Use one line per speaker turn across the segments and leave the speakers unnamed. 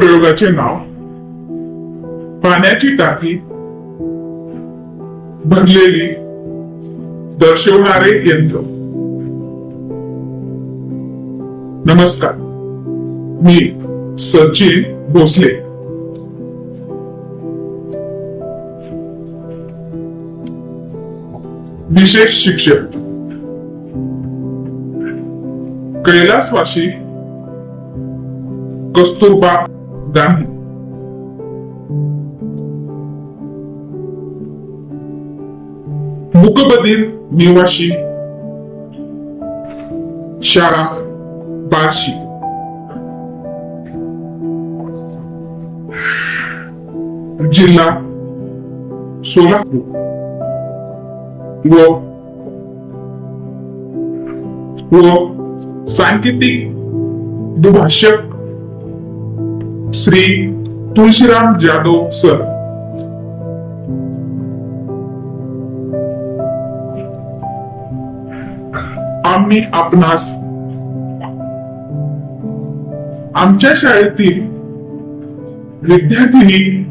प्रयोगाचे नाव पाण्याची टाकी भरलेली दर्शवणारे यंत्र. नमस्कार मी सचिन भोसले. विशेष शिक्षक कैलासवासी कस्तुरबा गांधी मुकबधीर निवाशी शाळा बार्शी जिल्हा सोलापूर व व सांकेतिक दुभाषक श्री तुळशीराम जाधव सर. आम्ही आपणास आमच्या शाळेतील विद्यार्थिनी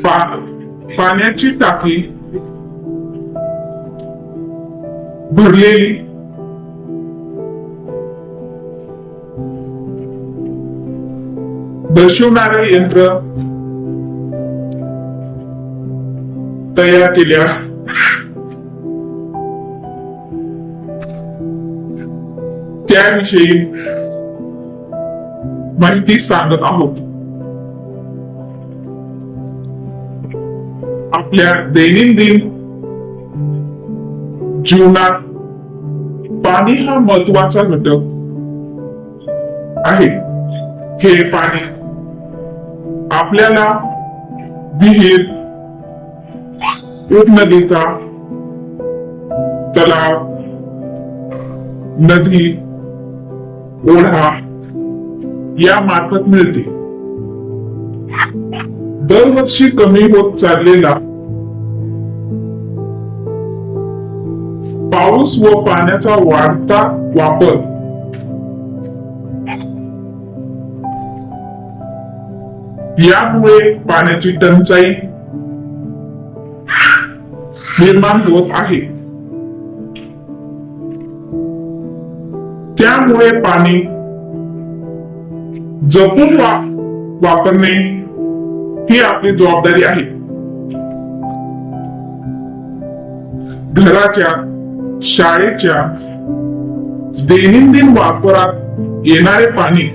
पा- पाण्याची टाकी भरलेली दर्शवणारे यंत्र तयार केल्या. त्याविषयी माहिती सांगत आहोत. आपल्या दैनंदिन जीवनात पाणी हा महत्त्वाचा घटक आहे. हे पाणी आपल्याला विहीर उपनदीचा तलाव नदी ओढा या मार्फत मिळते. दरवर्षी कमी होत चाललेला पाऊस व पाण्याचा वाढता वापर यामुळे पाण्याची टंचाई निर्माण होत आहे. त्यामुळे पाणी जपून वा वापरणे ही आपली जबाबदारी आहे. घराच्या शाळेच्या दैनंदिन वापरात येणारे पाणी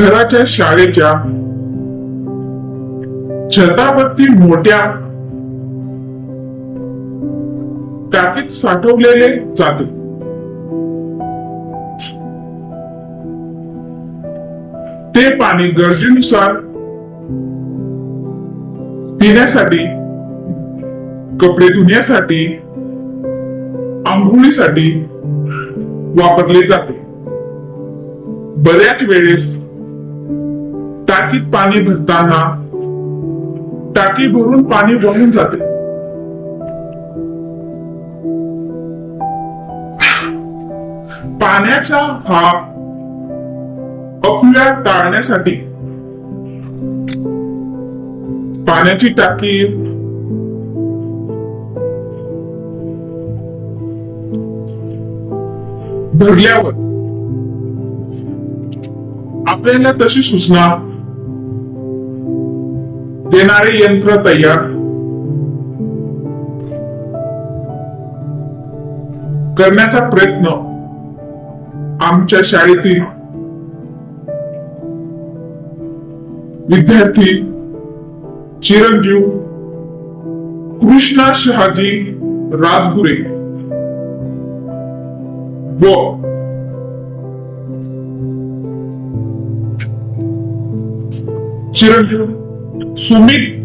घराच्या शाळेच्या छतावरती मोठ्या टाकीत साठवलेले जाते. ते पाणी गरजेनुसार पिण्यासाठी कपडे धुण्यासाठी आंघोळीसाठी वापरले जाते. बऱ्याच वेळेस टाकीत पाणी भरताना टाकी भरून पाणी वाहून जाते. पाण्याचा हा अपव्यय टाळण्यासाठी पाण्याची टाकी भरल्यावर आपल्याला तशी सूचना देणारे यंत्र तयार. करण्याचा प्रयत्न आमच्या शाळेतील विद्यार्थी चिरंजीव कृष्णा शहाजी राजगुरे व चिरंजीव सुमित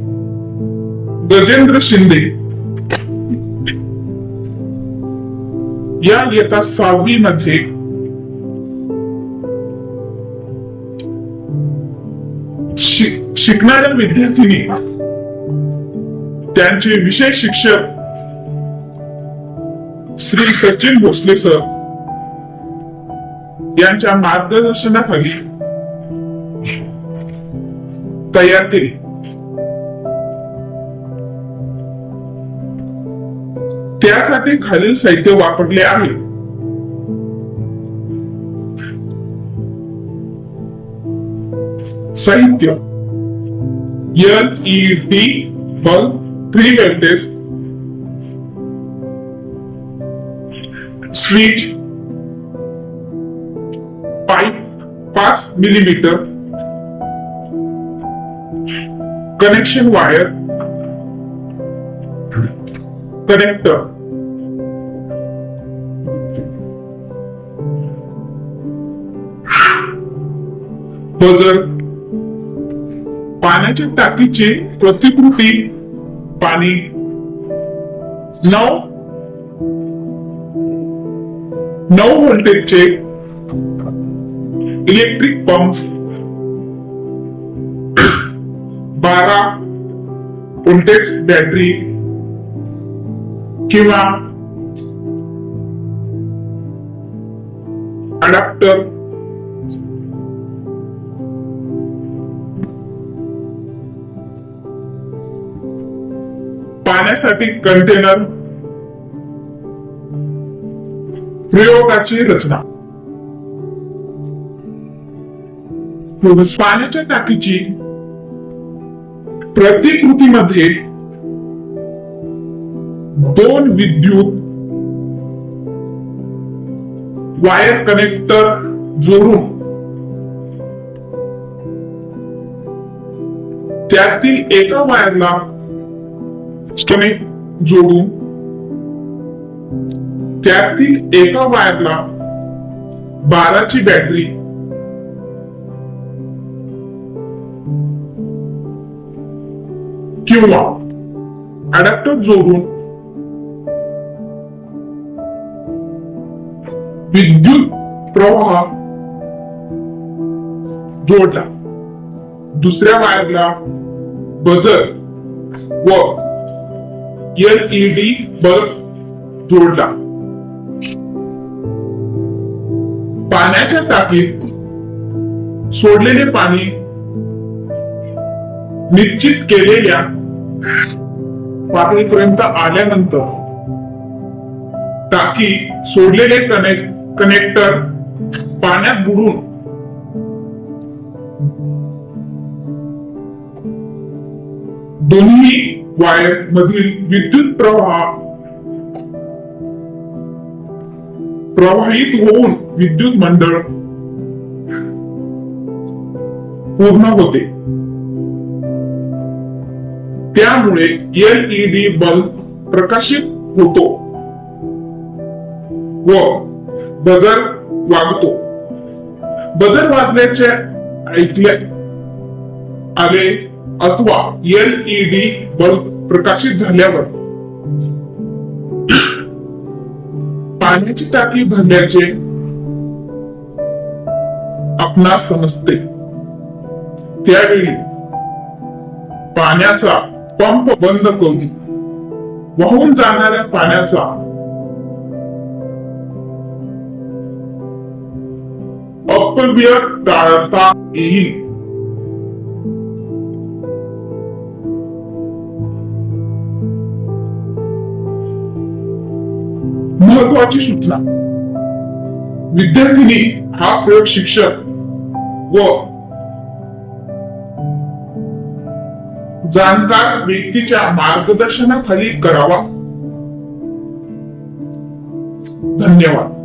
गजेंद्र शिंदे. या इयत्ता सहावी मध्ये शि- शिकणाऱ्या विद्यार्थिनी त्यांचे विशेष शिक्षक श्री सचिन भोसले सर यांच्या मार्गदर्शनाखाली तयार केली. त्यासाठी खालील साहित्य वापरले आहे. साहित्य. L E D bulb three voltage switch pipe पाच millimetre connection wire connector buzzer. पाण्याच्या टाकीची प्रतिकृती पाणी. नऊ. नऊ व्होल्टेजचे इलेक्ट्रिक पंप बारा व्होल्टेज बॅटरी किंवा अडॅप्टर पाण्यासाठी कंटेनर प्रयोगाची रचना. पाण्याच्या टाकीची प्रतिकृतीमध्ये दोन विद्युत वायर कनेक्टर जोडून त्यातील एका वायरला कनेक्ट जोडून त्यातील एका वायरला बाराची बॅटरी किंवा अडॅप्टर जोडून विद्युत प्रवाह जोडला. दुसऱ्या वायरला बजर व एलईडी बल्ब जोडला. पाण्याच्या टाकीत सोडलेले पाणी निश्चित केलेल्या पातळीपर्यंत आल्यानंतर टाकी सोडलेले कनेक्ट कनेक्टर पाण्यात बुडून दोन्ही वायर मधील विद्युत प्रवाह प्रवाहित होऊन विद्युत मंडळ पूर्ण होते. त्यामुळे एलईडी बल्ब प्रकाशित होतो व बजर वाजतो. बजर वाजल्याचे ऐकले आले अथवा एलईडी बल्ब प्रकाशित झाल्यावर पाण्याची टाकी भरण्याचे आपणास समजते. त्यावेळी पाण्याचा पंप बंद करून वाहून जाणाऱ्या पाण्याचा अपव्यय टाळता येईल. महत्वाची सूचना. विद्यार्थिनी हा प्रयोग शिक्षक व जाणकार व्यक्तीच्या मार्गदर्शनाखाली करावा. धन्यवाद.